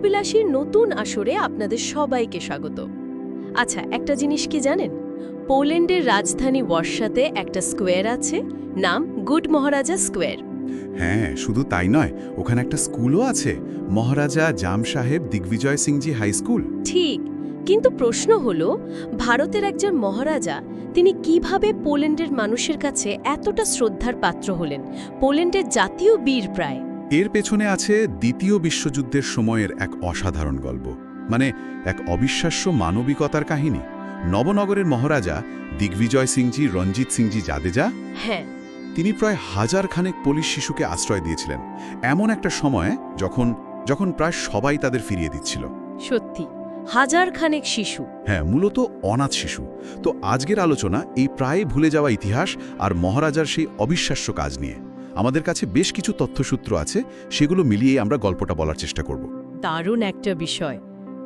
গল্পবিলাসীর নতুন আসরে আপনাদের সবাইকে স্বাগত। আচ্ছা একটা জিনিস কি জানেন? পোল্যান্ডের রাজধানী ওয়ার্সাতে একটা স্কোয়ার আছে নাম গুড মহারাজা স্কোয়ার। হ্যাঁ শুধু তাই নয় ওখানে একটা স্কুলও আছে মহারাজা জাম সাহেব দিগ্বিজয় সিংজি হাই স্কুল। ঠিক কিন্তু প্রশ্ন হলো ভারতের একজন মহারাজা তিনি কীভাবে পোল্যান্ডের মানুষের কাছে এতটা শ্রদ্ধার পাত্র হলেন? পোল্যান্ডের জাতীয় বীর প্রায়। এর পেছনে আছে দ্বিতীয় বিশ্বযুদ্ধের সময়ের এক অসাধারণ গল্প মানে এক অবিশ্বাস্য মানবিকতার কাহিনী। নবনগরের মহারাজা দিগ্বিজয় সিংজি রঞ্জিত সিংজি জাদেজা হ্যাঁ। তিনি প্রায় হাজার খানেক পুলিশ শিশুকে আশ্রয় দিয়েছিলেন। এমন একটা সময়ে যখন যখন প্রায় সবাই তাদের ফিরিয়ে দিচ্ছিল। সত্যি হাজার খানেক শিশু। হ্যাঁ মূলত অনাথ শিশু। তো আজকের আলোচনা এই প্রায় ভুলে যাওয়া ইতিহাস আর মহারাজার সেই অবিশ্বাস্য কাজ নিয়ে। আমাদের কাছে বেশ কিছু তথ্যসূত্র আছে সেগুলো মিলিয়ে আমরা গল্পটা বলার চেষ্টা করব। দারুণ একটা বিষয়।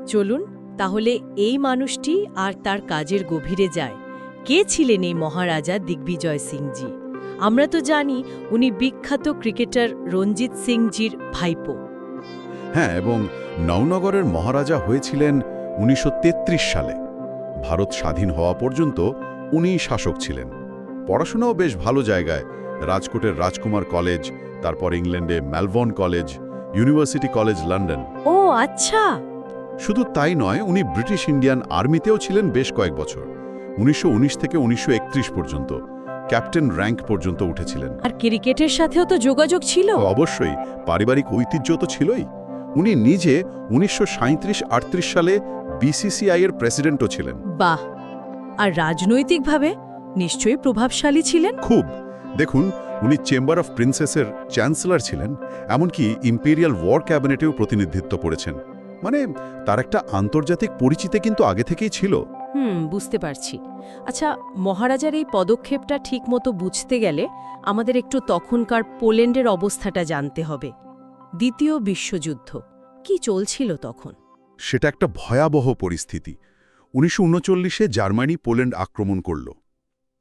চলুন তাহলে এই মানুষটি আর তার কাজের গভীরে যায়। কে ছিলেন এই মহারাজা দিগ্বিজয় সিংজি? আমরা তো জানি উনি বিখ্যাত ক্রিকেটার রঞ্জিত সিংজির ভাইপো। হ্যাঁ এবং নওনগরের মহারাজা হয়েছিলেন উনিশশো তেত্রিশ সালে। ভারত স্বাধীন হওয়া পর্যন্ত উনিই শাসক ছিলেন। পড়াশোনাও বেশ ভালো জায়গায় রাজকোটের রাজকুমার কলেজ তারপর ইংল্যান্ডে Melbourne college university college London. ও আচ্ছা। শুধু তাই নয় উনি ব্রিটিশ ইন্ডিয়ান আর্মিতেও ছিলেন বেশ কয়েক বছর। উনিশশো উনিশ থেকে উনিশশো একত্রিশ পর্যন্ত ক্যাপ্টেন র্যাঙ্ক পর্যন্ত উঠেছিলেন। আর ক্রিকেটের সাথেও তো যোগাযোগ ছিল। অবশ্যই। পারিবারিক ঐতিহ্য তো ছিলই। উনি নিজে উনিশশো আটত্রিশ সালে বিসিসিআই এর প্রেসিডেন্টও ছিলেন। বাহ! আর রাজনৈতিকভাবে নিশ্চয়ই প্রভাবশালী ছিলেন? খুব। দেখুন উনি চেম্বার অফ প্রিন্সেসের চ্যান্সেলর ছিলেন এমনকি ইম্পেরিয়াল ওয়ার ক্যাবিনেটেও প্রতিনিধিত্ব করেছেন। মানে তার একটা আন্তর্জাতিক পরিচিতি কিন্তু আগে থেকেই ছিল। হুম বুঝতে পারছি। আচ্ছা মহারাজার এই পদক্ষেপটা ঠিকমতো বুঝতে গেলে আমাদের একটু তখনকার পোল্যান্ডের অবস্থাটা জানতে হবে। দ্বিতীয় বিশ্বযুদ্ধ কি চলছিল তখন? সেটা একটা ভয়াবহ পরিস্থিতি। উনিশশো উনচল্লিশে জার্মানি পোল্যান্ড আক্রমণ করল।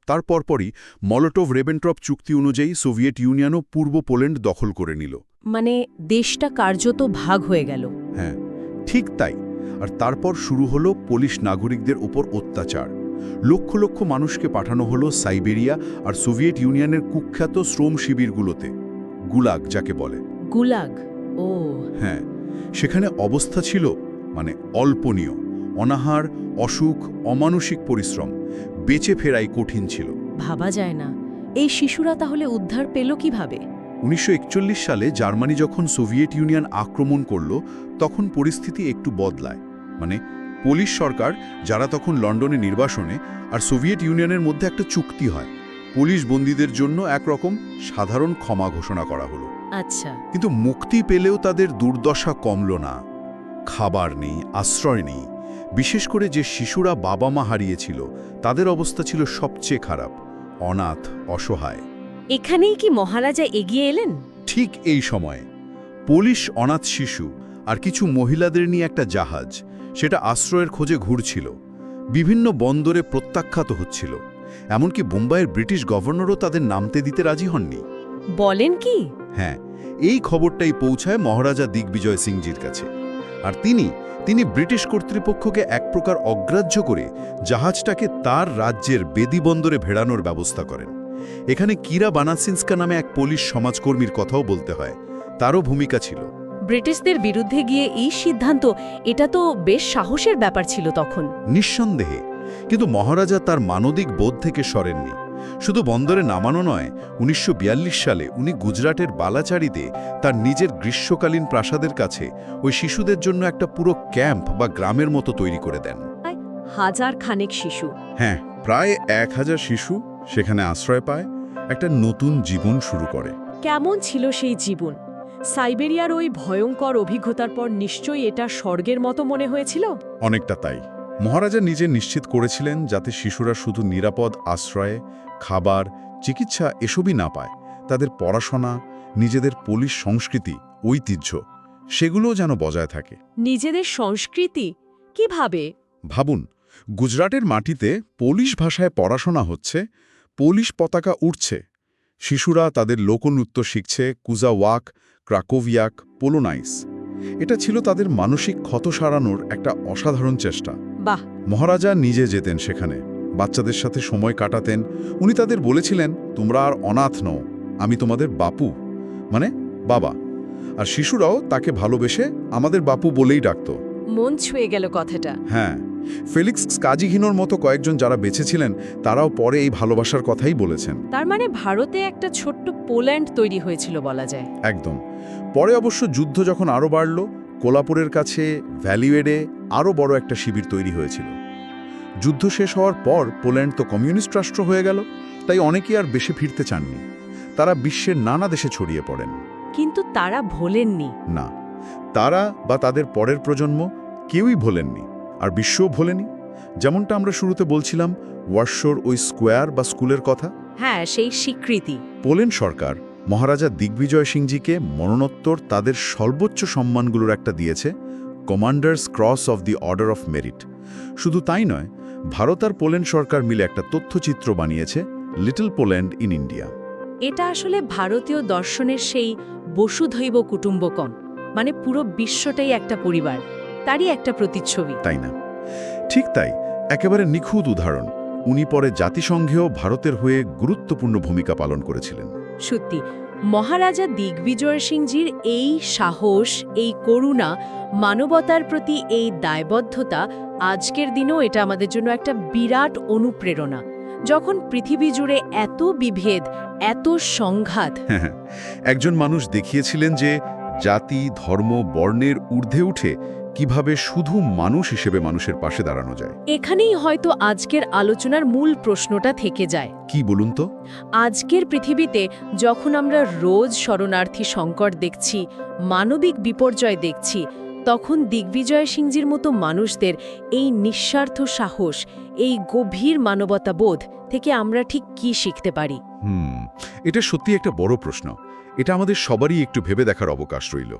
তার পরপরই মলোটোভ রেবেন্ট্রপ চুক্তি অনুযায়ী সোভিয়েত ইউনিয়নও পূর্ব পোল্যান্ড দখল করে নিল। মানে দেশটা কার্যত ভাগ হয়ে গেল। হ্যাঁ ঠিক তাই। আর তারপর শুরু হলো পোলিশ নাগরিকদের উপর অত্যাচার। লক্ষ লক্ষ মানুষকে পাঠানো হলো সাইবেরিয়া আর সোভিয়েত ইউনিয়নের কুখ্যাত শ্রম শিবিরগুলোতে। গুলাগ যাকে বলে। গুলাগ ও। হ্যাঁ সেখানে অবস্থা ছিল মানে অল্পনীয়। অনাহার অসুখ অমানসিক পরিশ্রম বেঁচে ফেরাই কঠিন ছিল। ভাবা যায় না। এই শিশুরা তাহলে উদ্ধার পেল কীভাবে? উনিশশো একচল্লিশ সালে জার্মানি যখন সোভিয়েত ইউনিয়ন আক্রমণ করল তখন পরিস্থিতি একটু বদলায়। মানে পোলিশ সরকার যারা তখন লন্ডনে নির্বাসনে আর সোভিয়েত ইউনিয়নের মধ্যে একটা চুক্তি হয়। পুলিশ বন্দীদের জন্য একরকম সাধারণ ক্ষমা ঘোষণা করা হলো। আচ্ছা। কিন্তু মুক্তি পেলেও তাদের দুর্দশা কমল না। খাবার নেই আশ্রয় নেই। বিশেষ করে যে শিশুরা বাবা মা হারিয়েছিল তাদের অবস্থা ছিল সবচেয়ে খারাপ অনাথ অসহায়। এখানেই কি মহারাজা এগিয়ে এলেন? ঠিক এই সময়ে পুলিশ অনাথ শিশু আর কিছু মহিলাদের নিয়ে একটা জাহাজ সেটা আশ্রয়ের খোঁজে ঘুরছিল বিভিন্ন বন্দরে প্রত্যাখ্যাত হচ্ছিল এমনকি বোম্বাইয়ের ব্রিটিশ গভর্নরও তাদের নামতে দিতে রাজি হননি। বলেন কি? হ্যাঁ এই খবরটাই পৌঁছায় মহারাজা দিগ্বিজয় সিংজির কাছে। আর তিনি তিনি ব্রিটিশ কর্তৃপক্ষকে এক প্রকার অগ্রাহ্য করে জাহাজটাকে তার রাজ্যের বেদি বন্দরে ভেড়ানোর ব্যবস্থা করেন। এখানে কিরা বানাসিন্সকা নামে এক পুলিশ সমাজকর্মীর কথাও বলতে হয়। তারও ভূমিকা ছিল। ব্রিটিশদের বিরুদ্ধে গিয়ে এই সিদ্ধান্ত এটা তো বেশ সাহসের ব্যাপার ছিল তখন। নিঃসন্দেহে। কিন্তু মহারাজা তার মানবিক বোধ থেকে সরেননি। শুধু বন্দরে নামানো নয় উনিশশো সালে উনি গুজরাটের বালাচারিতে তার নিজের গ্রীষ্মকালীন প্রাসাদের কাছে ওই শিশুদের জন্য একটা পুরো ক্যাম্প বা গ্রামের মতো তৈরি করে দেন। হাজার খানেক শিশু। হ্যাঁ প্রায় এক হাজার শিশু সেখানে আশ্রয় পায় একটা নতুন জীবন শুরু করে। কেমন ছিল সেই জীবন? সাইবেরিয়ার ওই ভয়ঙ্কর অভিজ্ঞতার পর নিশ্চয়ই এটা স্বর্গের মতো মনে হয়েছিল? অনেকটা তাই। মহারাজা নিজে নিশ্চিত করেছিলেন যাতে শিশুরা শুধু নিরাপদ আশ্রয়ে খাবার চিকিৎসা এসবই না পায়। তাদের পড়াশোনা নিজেদের পুলিশ সংস্কৃতি ঐতিহ্য সেগুলোও যেন বজায় থাকে। নিজেদের সংস্কৃতি? কীভাবে? ভাবুন গুজরাটের মাটিতে পোলিশ ভাষায় পড়াশোনা হচ্ছে পোলিশ পতাকা উঠছে শিশুরা তাদের লোকনৃত্য শিখছে কুজাওয়াক ক্রাকোভিয়াক পোলোনাইস। এটা ছিল তাদের মানসিক ক্ষত সারানোর একটা অসাধারণ চেষ্টা। বাহ! মহারাজা নিজে যেতেন সেখানে। বাচ্চাদের সাথে সময় কাটাতেন উনি তাদের বলেছিলেন তোমরা আর অনাথ নও আমি তোমাদের বাপু। মানে বাবা। আর শিশুরাও তাকে ভালোবেসে আমাদের বাপু বলেই ডাকত। মন ছুঁয়ে গেল কথাটা। হ্যাঁ ফেলিক্স কাজিহিনোর মতো কয়েকজন যারা বেঁচেছিলেন তারাও পরে এই ভালোবাসার কথাই বলেছেন। তার মানে ভারতে একটা ছোট্ট পোল্যান্ড তৈরি হয়েছিল বলা যায়। একদম। পরে অবশ্য যুদ্ধ যখন আরও বাড়ল কোলাপুরের কাছে ভ্যালিওয়েডে আরও বড় একটা শিবির তৈরি হয়েছিল। যুদ্ধ শেষ হওয়ার পর পোল্যান্ড তো কমিউনিস্ট রাষ্ট্র হয়ে গেল তাই অনেকেই আর বেশি ফিরতে চাননি। তারা বিশ্বের নানা দেশে ছড়িয়ে পড়েন। কিন্তু তারা ভোলেননি। না তারা বা তাদের পরের প্রজন্ম কেউই ভোলেননি আর বিশ্বও ভোলেনি। যেমনটা আমরা শুরুতে বলছিলাম ওয়ার্শোর ওই স্কোয়ার বা স্কুলের কথা। হ্যাঁ সেই স্বীকৃতি। পোলেন সরকার মহারাজা দিগ্বিজয় সিংজিকে মরণোত্তর তাদের সর্বোচ্চ সম্মানগুলোর একটা দিয়েছে commanders cross of the order of merit. শুধু তাই নয় ভারত আর পোলেন সরকার মিলে একটা তথ্যচিত্র বানিয়েছে লিটল পোল্যান্ড ইন ইন্ডিয়া। এটা আসলে ভারতীয় দর্শনের সেই বসুধৈব কুটুম্বকম। মানে পুরো বিশ্বটাই একটা পরিবার তারই একটা প্রতিচ্ছবি। তাই না? ঠিক তাই একেবারে নিখুঁত উদাহরণ। উনি পরে জাতিসংঘেও ভারতের হয়ে গুরুত্বপূর্ণ ভূমিকা পালন করেছিলেন। সত্যি মহারাজা দিগ্বিজয় সিংজির এই সাহস এই করুণা মানবতার প্রতি এই দায়বদ্ধতা আজকের দিনেও এটা আমাদের জন্য একটা বিরাট অনুপ্রেরণা। যখন পৃথিবী জুড়ে এত বিভেদ এত সংঘাত। হ্যাঁ, একজন মানুষ দেখিয়েছিলেন যে জাতি ধর্ম বর্ণের ঊর্ধ্বে উঠে কীভাবে শুধু মানুষ হিসেবে মানুষের পাশে দাঁড়ানো যায়। এখানেই হয়তো আজকের আলোচনার মূল প্রশ্নটা থেকে যায়। কি বলুন তো? আজকের পৃথিবীতে যখন আমরা রোজ শরণার্থী সংকট দেখছি মানবিক বিপর্যয় দেখছি তখন দিগ্বিজয় সিংজির মতো মানুষদের এই নিঃস্বার্থ সাহস, এই গভীর মানবতাবোধ থেকে আমরা ঠিক কি শিখতে পারি? হুম, এটা সত্যি একটা বড় প্রশ্ন। এটা আমাদের সবারই একটু ভেবে দেখার অবকাশ রইল।